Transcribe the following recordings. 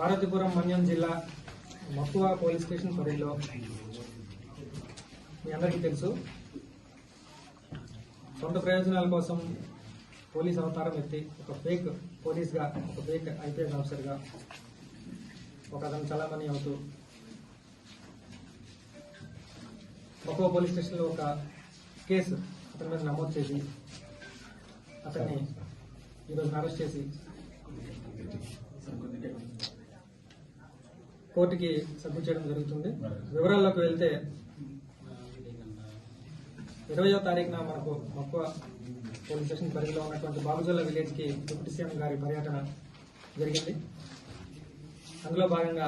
పార్వతీపురం మన్యం జిల్లా మక్కువ police station పరిధిలో మీ అందరికీ తెలుసు. సొంత ప్రయోజనాల కోసం పోలీస్ అవతారం ఎత్తి ఒక ఫేక్ పోలీస్గా ఒక ఫేక్ ఐపీఎస్ ఆఫీసర్గా ఒక అతను చలామణి అవుతూ మక్కువ పోలీస్ స్టేషన్లో ఒక కేసు అతని మీద నమోదు చేసి అతన్ని ఈరోజు అరెస్ట్ చేసి కోర్టుకి సబ్మిట్ చేయడం జరుగుతుంది. వివరాల్లోకి వెళ్తే ఇరవయో తారీఖున మనకు మక్కువ పోలీస్ స్టేషన్ పరిధిలో ఉన్నటువంటి బాబుజోల విలేజ్కి డిప్యూటీ సీఎం గారి పర్యటన జరిగింది. అందులో భాగంగా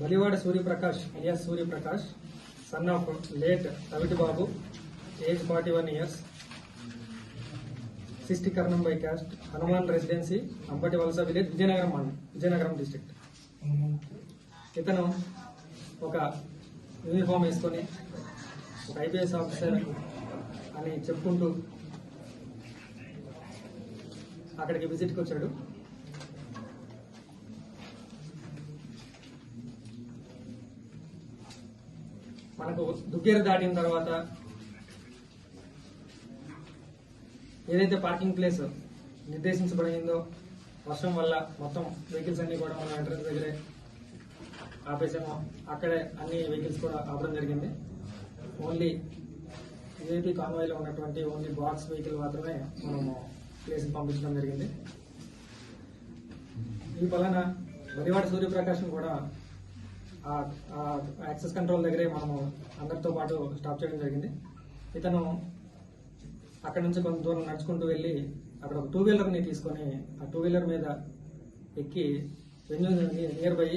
Balivada Suryaprakash alias Suryaprakash son of late Raviti Babu age forty one years సిస్టి Karnam by caste Hanuman residency Ambati Valasa village Vizianagaram మండలం విజయనగరం డిస్టిక్ట్ ఇతను ఒక యూనిఫామ్ వేసుకొని ఒక ఐపీఎస్ ఆఫీసర్ అని చెప్పుకుంటూ అక్కడికి విజిట్కి వచ్చాడు. మనకు దుగ్గేరు దాటిన తర్వాత ఏదైతే పార్కింగ్ ప్లేస్ నిర్దేశించబడిందో వర్షం వల్ల మొత్తం వెహికల్స్ అన్ని కూడా మన ఎంట్రన్స్ దగ్గరే ఆపేసాము. అక్కడే అన్ని వెహికల్స్ కూడా ఆపడం జరిగింది. ఓన్లీ ఏపీ కాన్వాయ్లో ఉన్నటువంటి ఓన్లీ బాక్స్ వెహికల్ మాత్రమే మనము ప్లేస్కి పంపించడం జరిగింది. ఈ వలన బలివాడ సూర్యప్రకాశం కూడా ఆ యాక్సెస్ కంట్రోల్ దగ్గరే మనము అందరితో పాటు స్టాప్ చేయడం జరిగింది. ఇతను అక్కడ నుంచి కొంత దూరం నడుచుకుంటూ వెళ్ళి అక్కడ ఒక టూ వీలర్ని తీసుకొని ఆ టూ వీలర్ మీద ఎక్కి వెన్యూ నియర్ బై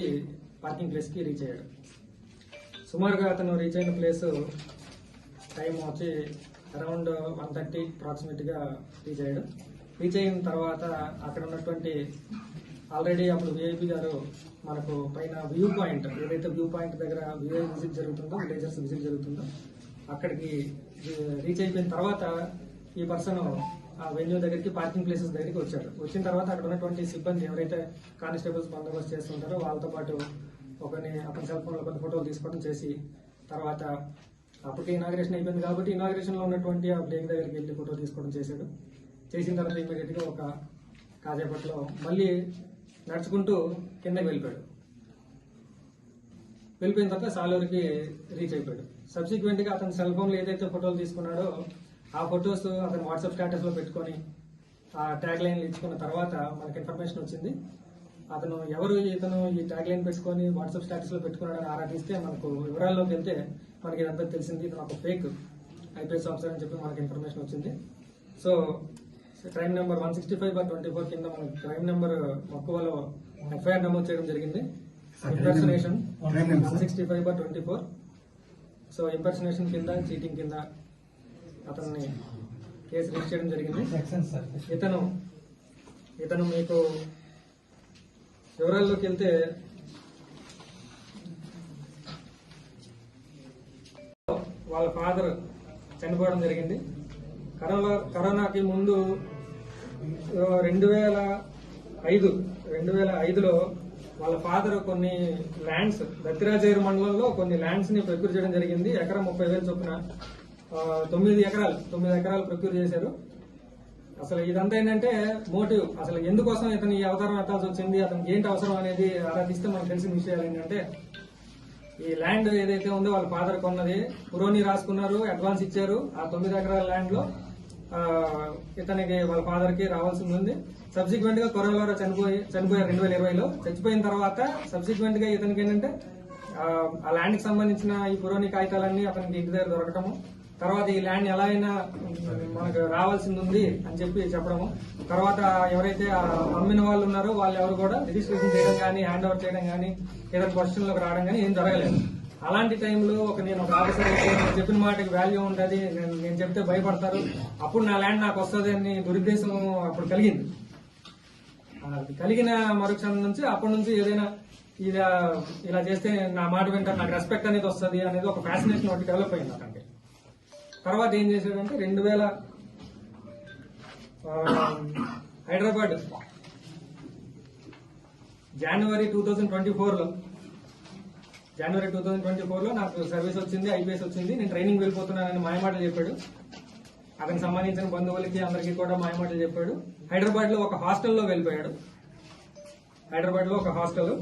పార్కింగ్ ప్లేస్కి రీచ్ అయ్యాడు. సుమారుగా అతను రీచ్ అయిన ప్లేస్ టైం వచ్చి అరౌండ్ వన్ థర్టీ అప్రాక్సిమేట్గా రీచ్ అయ్యాడు. రీచ్ అయిన తర్వాత అక్కడ ఉన్నటువంటి ఆల్రెడీ అప్పుడు విఐపి గారు మనకు పైన వ్యూ పాయింట్ ఏదైతే వ్యూ పాయింట్ దగ్గర విఐ విజిట్ జరుగుతుందో విలేజర్స్ విజిట్ జరుగుతుందో అక్కడికి రీచ్ అయిపోయిన తర్వాత ఈ పర్సన్ ఆ వెన్యూ దగ్గరికి పార్కింగ్ ప్లేసెస్ దగ్గరికి వచ్చాడు. వచ్చిన తర్వాత అక్కడ ఉన్నటువంటి సిబ్బంది ఎవరైతే కానిస్టేబుల్స్ బందోబస్తు చేస్తుంటారో వాళ్ళతో పాటు ఒకరిని అతని సెల్ ఫోన్లో కొన్ని ఫోటోలు తీసుకోవడం చేసి తర్వాత అప్పటికే ఇనాగ్రేషన్ అయిపోయింది కాబట్టి ఇనాగ్రేషన్లో ఉన్నటువంటి ఆ ప్లేన్ దగ్గరికి వెళ్ళి ఫోటో తీసుకోవడం చేశాడు. చేసిన తర్వాత ఇమీడియట్గా ఒక కాసేపట్లో మళ్ళీ నడుచుకుంటూ కిందకి వెళ్ళిపోయాడు. వెళ్ళిపోయిన తర్వాత సాలూరుకి రీచ్ అయిపోయాడు. సబ్సిక్వెంట్గా అతని సెల్ ఫోన్లో ఏదైతే ఫోటోలు తీసుకున్నాడో ఆ ఫొటోస్ అతను వాట్సాప్ స్టేటస్లో పెట్టుకొని ఆ ట్యాగ్ లైన్ ఇచ్చుకున్న తర్వాత మనకి ఇన్ఫర్మేషన్ వచ్చింది. అతను ఎవరు ఇతను ఈ ట్యాగ్ లైన్ పెట్టుకొని వాట్సాప్ స్టేటస్లో పెట్టుకున్నాడని ఆరా తీస్తే మనకు వివరాల్లోకి వెళ్తే మనకి ఇదంతా తెలిసింది. ఇతను ఒక ఫేక్ ఐపీఎస్ ఆఫీసర్ అని చెప్పి మనకి ఇన్ఫర్మేషన్ వచ్చింది. So crime number one sixty five by twenty four కింద మనకి క్రైమ్ నెంబర్ మక్కువలో ఎఫ్ఐఆర్ నమోదు చేయడం జరిగింది. Impersonation one sixty five by twenty four. So impersonation కింద చీటింగ్ కింద అతన్ని కేసు రిజిస్టర్ చేయడం జరిగింది. ఇతను ఇతను మీకు వివరాల్లోకి వెళ్తే వాళ్ళ ఫాదర్ చనిపోవడం జరిగింది. కరోనా కరోనాకి ముందు రెండు వేల ఐదు రెండు వేల ఐదులో వాళ్ళ ఫాదర్ కొన్ని ల్యాండ్స్ దత్తిరాజేరు మండలంలో కొన్ని ల్యాండ్స్ని ప్రొక్యూర్ చేయడం జరిగింది. ఎకరం ముప్పై వేలు చొప్పున తొమ్మిది ఎకరాలు తొమ్మిది ఎకరాలు ప్రొక్యూర్ చేశారు. అసలు ఇదంతా ఏంటంటే మోటివ్. అసలు ఎందుకోసం ఇతను ఈ అవతారం ఎత్తాల్సి వచ్చింది అతనికి ఏంటి అవసరం అనేది అలా తీస్తే మనకు తెలిసిన విషయాలు ఏంటంటే ఈ ల్యాండ్ ఏదైతే ఉందో వాళ్ళ ఫాదర్ కొన్నది పురోని రాసుకున్నారు అడ్వాన్స్ ఇచ్చారు. ఆ తొమ్మిది ఎకరాల ల్యాండ్లో ఇతనికి వాళ్ళ ఫాదర్కి రావాల్సింది ఉంది. సబ్సిక్వెంట్గా కరోనాలో చనిపోయి చనిపోయారు రెండు వేల ఇరవైలో. చచ్చిపోయిన తర్వాత సబ్సిక్వెంట్గా ఇతనికి ఏంటంటే ఆ, ఆ ల్యాండ్కి సంబంధించిన ఈ పురోని కాగితాలన్నీ అతనికి ఇంటి దగ్గర దొరకటము. తర్వాత ఈ ల్యాండ్ ఎలా అయినా మనకు రావాల్సింది ఉంది అని చెప్పి చెప్పడము. తర్వాత ఎవరైతే అమ్మిన వాళ్ళు ఉన్నారో వాళ్ళు ఎవరు కూడా రిజిస్ట్రేషన్ చేయడం కానీ హ్యాండ్ ఓవర్ చేయడం కానీ ఏదైనా క్వశ్చన్లోకి రావడం కానీ ఏం జరగలేదు. అలాంటి టైంలో ఒక నేను ఒక ఆఫీసర్ అయితే నేను చెప్పిన మాటకి వాల్యూ ఉంటుంది నేను నేను చెప్తే భయపడతారు. అప్పుడు నా ల్యాండ్ నాకు వస్తుంది అని దురుద్దేశం అప్పుడు కలిగింది. కలిగిన మరుక్షణం నుంచి అప్పటి నుంచి ఏదైనా ఇలా ఇలా చేస్తే నా మాట వింటారు నాకు రెస్పెక్ట్ అనేది వస్తుంది అనేది ఒక ఫ్యాసినేషన్ ఒకటి డెవలప్ అయింది అతనికి తర్వాత ఏం చేశాడంటే రెండు వేల Hyderabad January two thousand twenty ఫోర్లో జనవరి టూ థౌజండ్ ట్వంటీ ఫోర్లో నాకు సర్వీస్ వచ్చింది ఐపీఎస్ వచ్చింది. నేను ట్రైనింగ్ వెళ్ళిపోతున్నానని మాయమాటలు చెప్పాడు. అతనికి సంబంధించిన బంధువులకి అందరికీ కూడా మాయమాటలు చెప్పాడు. హైదరాబాద్లో ఒక హాస్టల్లో వెళ్ళిపోయాడు. హైదరాబాద్లో ఒక హాస్టల్.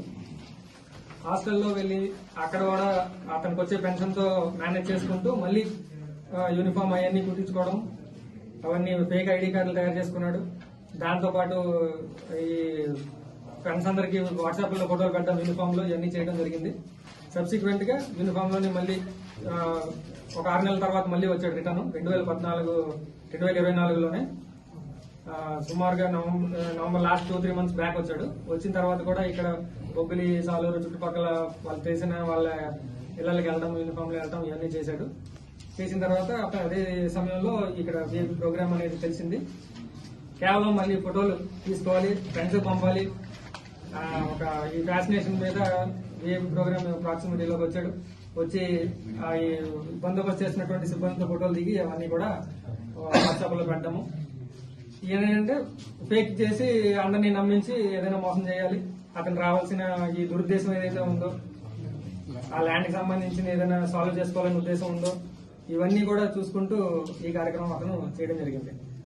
హాస్టల్లో వెళ్ళి అక్కడ కూడా అతనికి వచ్చే పెన్షన్తో మేనేజ్ చేసుకుంటూ మళ్ళీ యూనిఫామ్ అవన్నీ కుట్టించుకోవడం అవన్నీ ఫేక్ ఐడి కార్డులు తయారు చేసుకున్నాడు. దాంతో పాటు ఈ ఫ్రెండ్స్ అందరికి వాట్సాప్లో ఫోటోలు పెట్టడం యూనిఫామ్లో ఇవన్నీ చేయడం జరిగింది. సబ్సిక్వెంట్గా యూనిఫామ్ మళ్ళీ ఒక ఆరు నెలల తర్వాత మళ్ళీ వచ్చాడు రిటర్న్ రెండు వేల పద్నాలుగు రెండు వేల ఇరవై నాలుగులోనే సుమారుగా November November last two three months back వచ్చాడు. వచ్చిన తర్వాత కూడా ఇక్కడ బొబ్బిలి సాలూరు చుట్టుపక్కల వాళ్ళు తెలిసిన వాళ్ళ ఇళ్ళకి వెళ్ళడం యూనిఫామ్లో వెళ్ళడం ఇవన్నీ చేశాడు. చేసిన తర్వాత అక్కడ అదే సమయంలో ఇక్కడ విఐపి ప్రోగ్రామ్ అనేది తెలిసింది. కేవలం మళ్ళీ ఫోటోలు తీసుకోవాలి ఫ్రెండ్స్ పంపాలి. ఒక ఈ ఫ్యాసినేషన్ మీద విఐపి ప్రోగ్రామ్ ప్రాక్సిమిటీలోకి వచ్చాడు. వచ్చి ఆ, ఈ బందోబస్తు చేసినటువంటి సిబ్బందితో ఫోటోలు దిగి అవన్నీ కూడా వాట్సాప్లో పెట్టాము పెట్టడము ఏంటంటే ఫేక్ చేసి అందరినీ నమ్మించి ఏదైనా మోసం చేయాలి. అతను రావాల్సిన ఈ దురుద్దేశం ఏదైతే ఉందో ఆ ల్యాండ్కి సంబంధించిన ఏదైనా సాల్వ్ చేసుకోవాలనే ఉద్దేశం ఉందో ఇవన్నీ కూడా చూసుకుంటూ ఈ కార్యక్రమం అతను చేయడం జరిగింది.